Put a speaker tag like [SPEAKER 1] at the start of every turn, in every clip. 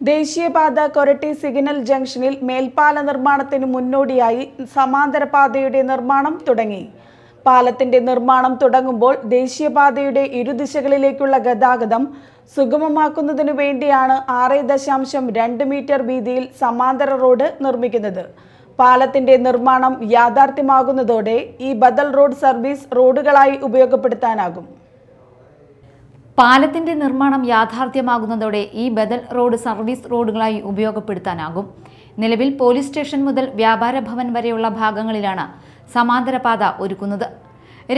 [SPEAKER 1] ദേശീയപാത കൊരട്ടി സിഗ്നൽ ജംഗ്ഷനിൽ മേൽപ്പാല നിർമ്മാണത്തിന് മുന്നോടിയായി സമാന്തര പാതയുടെ നിർമ്മാണം തുടങ്ങി. പാലത്തിന്റെ നിർമ്മാണം തുടങ്ങുമ്പോൾ ദേശീയപാതയുടെ ഇരുദിശകളിലേക്കുള്ള ഗതാഗതം സുഗമമാക്കുന്നതിനു വേണ്ടിയാണ് ആറ് ദശാംശം രണ്ട് മീറ്റർ വീതിയിൽ സമാന്തര റോഡ് നിർമ്മിക്കുന്നത്. പാലത്തിന്റെ നിർമ്മാണം യാഥാർത്ഥ്യമാകുന്നതോടെ ഈ ബദൽ റോഡ് സർവീസ് റോഡുകളായി ഉപയോഗപ്പെടുത്താനാകും.
[SPEAKER 2] പാലത്തിന്റെ നിർമ്മാണം യാഥാർത്ഥ്യമാകുന്നതോടെ ഈ ബദൽ റോഡ് സർവീസ് റോഡുകളായി ഉപയോഗപ്പെടുത്താനാകും. നിലവിൽ പോലീസ് സ്റ്റേഷൻ മുതൽ വ്യാപാര ഭവൻ വരെയുള്ള ഭാഗങ്ങളിലാണ് സമാന്തര പാത ഒരുക്കുന്നത്.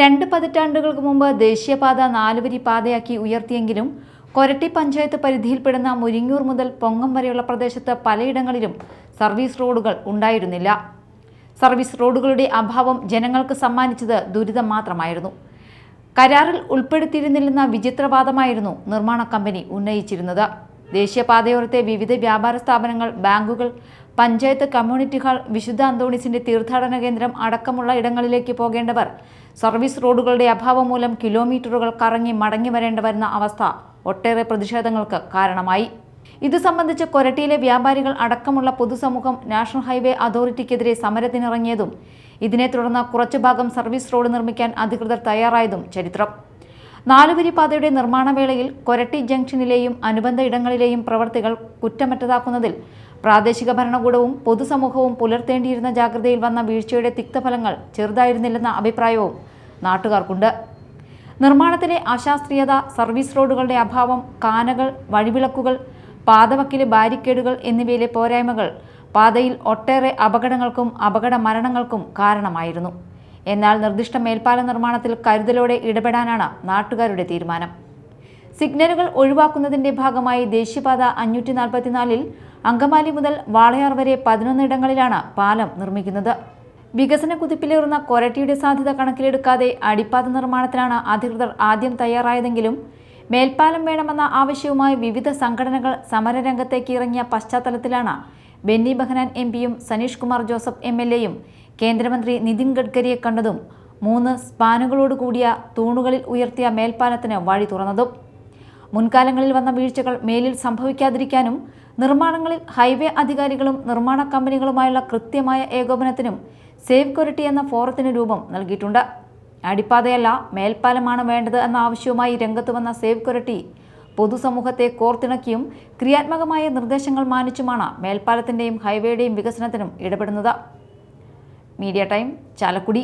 [SPEAKER 2] രണ്ട് പതിറ്റാണ്ടുകൾക്ക് മുമ്പ് ദേശീയപാത നാലുവരി പാതയാക്കി ഉയർത്തിയെങ്കിലും കൊരട്ടി പഞ്ചായത്ത് പരിധിയിൽപ്പെടുന്ന മുരിങ്ങൂർ മുതൽ പൊങ്ങം വരെയുള്ള പ്രദേശത്ത് പലയിടങ്ങളിലും സർവീസ് റോഡുകൾ ഉണ്ടായിരുന്നില്ല. സർവീസ് റോഡുകളുടെ അഭാവം ജനങ്ങൾക്ക് സമ്മാനിച്ചത് ദുരിതം മാത്രമായിരുന്നു. കരാറിൽ ഉൾപ്പെടുത്തിയിരുന്നില്ലെന്ന വിചിത്രവാദമായിരുന്നു നിർമ്മാണ കമ്പനി ഉന്നയിച്ചിരുന്നത്. ദേശീയപാതയോരത്തെ വിവിധ വ്യാപാര സ്ഥാപനങ്ങൾ ബാങ്കുകൾ പഞ്ചായത്ത് കമ്മ്യൂണിറ്റി ഹാൾ വിശുദ്ധ അന്തോണിസിന്റെ തീർത്ഥാടന കേന്ദ്രം അടക്കമുള്ള ഇടങ്ങളിലേക്ക് പോകേണ്ടവർ സർവീസ് റോഡുകളുടെ അഭാവം മൂലം കിലോമീറ്ററുകൾ കറങ്ങി മടങ്ങി വരേണ്ടി വരുന്ന അവസ്ഥ ഒട്ടേറെ പ്രതിഷേധങ്ങൾക്ക് കാരണമായി. ഇത് സംബന്ധിച്ച് കൊരട്ടിയിലെ വ്യാപാരികൾ അടക്കമുള്ള പൊതുസമൂഹം നാഷണൽ ഹൈവേ അതോറിറ്റിക്കെതിരെ സമരത്തിനിറങ്ങിയതും ഇതിനെ തുടർന്ന് കുറച്ചു ഭാഗം സർവീസ് റോഡ് നിർമ്മിക്കാൻ അധികൃതർ തയ്യാറായതും ചരിത്രം. നാലുവരി പാതയുടെ നിർമ്മാണ വേളയിൽ കൊരട്ടി ജംഗ്ഷനിലെയും അനുബന്ധ ഇടങ്ങളിലെയും പ്രവർത്തികൾ കുറ്റമറ്റതാക്കുന്നതിൽ പ്രാദേശിക ഭരണകൂടവും പൊതുസമൂഹവും പുലർത്തേണ്ടിയിരുന്ന ജാഗ്രതയിൽ വന്ന വീഴ്ചയുടെ തിക്തഫലങ്ങൾ ചെറുതായിരുന്നില്ലെന്ന അഭിപ്രായവും നാട്ടുകാർക്കുണ്ട്. നിർമ്മാണത്തിലെ അശാസ്ത്രീയത സർവീസ് റോഡുകളുടെ അഭാവം കാനകൾ വഴിവിളക്കുകൾ പാതവക്കിലെ ബാരിക്കേഡുകൾ എന്നിവയിലെ പോരായ്മകൾ പാതയിൽ ഒട്ടേറെ അപകടങ്ങൾക്കും അപകട മരണങ്ങൾക്കും കാരണമായിരുന്നു. എന്നാൽ നിർദ്ദിഷ്ട മേൽപ്പാല നിർമ്മാണത്തിൽ കരുതലോടെ ഇടപെടാനാണ് നാട്ടുകാരുടെ തീരുമാനം. സിഗ്നലുകൾ ഒഴിവാക്കുന്നതിന്റെ ഭാഗമായി ദേശീയപാത അഞ്ഞൂറ്റി നാൽപ്പത്തിനാലിൽ അങ്കമാലി മുതൽ വാളയാർ വരെ പതിനൊന്നിടങ്ങളിലാണ് പാലം നിർമ്മിക്കുന്നത്. വികസന കുതിപ്പിലേറുന്ന കൊരട്ടിയുടെ സാധ്യത കണക്കിലെടുക്കാതെ അടിപ്പാത നിർമ്മാണത്തിനാണ് അധികൃതർ ആദ്യം തയ്യാറായതെങ്കിലും മേൽപ്പാലം വേണമെന്ന ആവശ്യവുമായി വിവിധ സംഘടനകൾ സമരരംഗത്തേക്ക് ഇറങ്ങിയ പശ്ചാത്തലത്തിലാണ് ബെന്നി ബെഹനാൻ എം പിയും സനീഷ് കുമാർ ജോസഫ് എം എൽ എയും കേന്ദ്രമന്ത്രി നിതിൻ ഗഡ്കരിയെ കണ്ടതും മൂന്ന് സ്പാനുകളോട് കൂടിയ തൂണുകളിൽ ഉയർത്തിയ മേൽപ്പാലത്തിന് വഴി തുറന്നതും. മുൻകാലങ്ങളിൽ വന്ന വീഴ്ചകൾ മേലിൽ സംഭവിക്കാതിരിക്കാനും നിർമ്മാണങ്ങളിൽ ഹൈവേ അധികാരികളും നിർമ്മാണ കമ്പനികളുമായുള്ള കൃത്യമായ ഏകോപനത്തിനും സേവ് കൊരട്ടി എന്ന ഫോറത്തിന് രൂപം നൽകിയിട്ടുണ്ട്. അടിപ്പാതയല്ല മേൽപ്പാലമാണ് വേണ്ടത് എന്ന ആവശ്യവുമായി രംഗത്ത് വന്ന സേവ് കൊരട്ടി. പൊതുസമൂഹത്തെ കോർത്തിണക്കിയും ക്രിയാത്മകമായ നിർദ്ദേശങ്ങൾ മാനിച്ചുമാണ് മേൽപ്പാലത്തിന്റെയും ഹൈവേയുടെയും വികസനത്തിനും ഇടപെടുന്നത്. Media time Chalakudy.